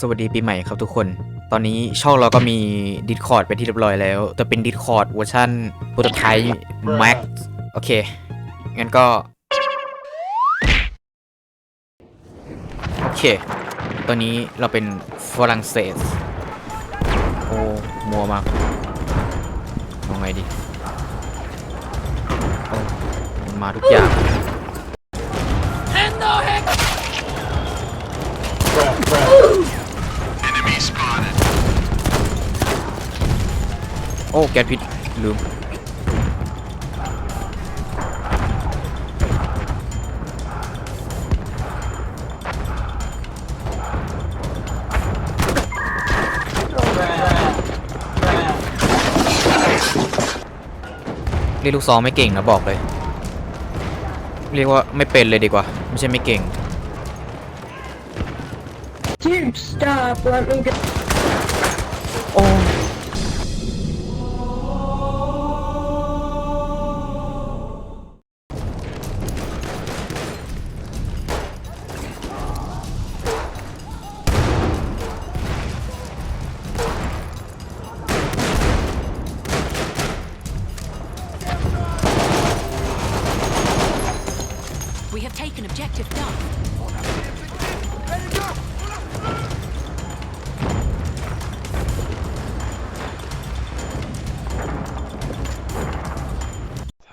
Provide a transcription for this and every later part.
สวัสดีปีใหม่ครับทุกคน ตอนนี้ช่องเราก็มี Discord เป็นที่เรียบร้อยแล้ว แต่เป็น Discord เวอร์ชันโปรโตไทป์ Max โอเค งั้นก็ โอเค ตอนนี้เราเป็นฝรั่งเศส โอ้ มัวมากเอาไงดี มาทุกอย่าง อ้แกสพิษลืมเรียกลูกซองไม่เก่งนะบอกเลย เรียกว่าไม่เป็นเลยดีกว่า ไม่ใช่ไม่เก่ง Dude, stop. Let me go.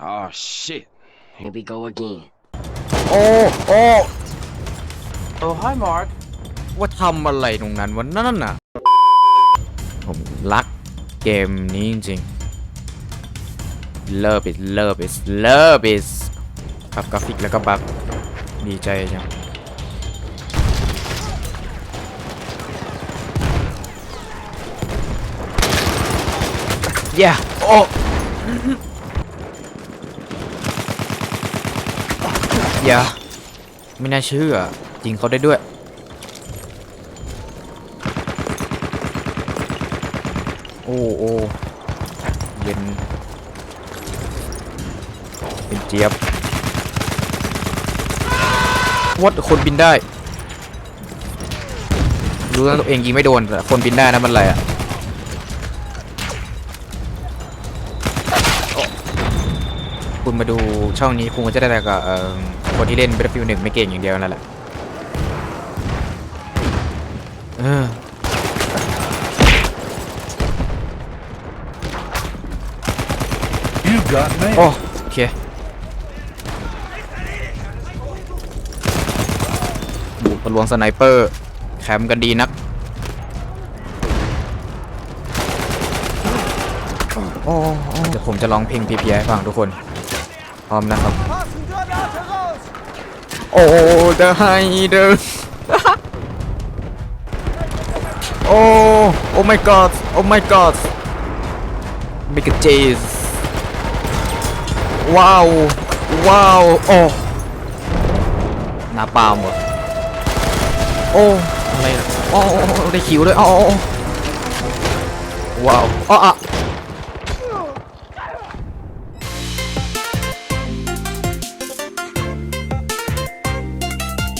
Oh shit. Here we go again. โอ้ โอ้ Oh hi Mark. ว่าทำอะไรตรงนั้นวันนั่นน่ะ ผมรักเกมนี้จริงๆ Love it love it love it ครับกราฟิกแล้วก็บักดีใจจัง Yeah โอ้อย่าไม่น่าเชื่อจริงเขาได้ด้วยโอ้โอ้เย็นเป็นเจี๊ยบ วัดคนบินได้ รู้ว่าตัวเองยิงไม่โดนแต่คนบินได้นะมันอะไรอะโอ้คุณมาดูช่องนี้คุณก็จะได้แต่กับเอ่อคนที่เล่น Battlefield 1ไม่เก่งอย่างเดียวนั่นแหละเออ You got me. โอ้โอเค ทะลวงสไนเปอร์ แคมป์กันดีนัก โอ้เดี๋ยวผมจะร้องเพลงพีพีให้ฟังทุกคน พร้อมนะครับ โอ้เดอะไฮเดอร์โอ้โอ้ my god โอ้ my god มิกเจสว้าว ว้าว โอ้หน้าปาล์มเหรอ โอ้อะไรนะโอ้ได้คิวด้วยโอ้โอ้โอ้ว้าวอ๋ออะ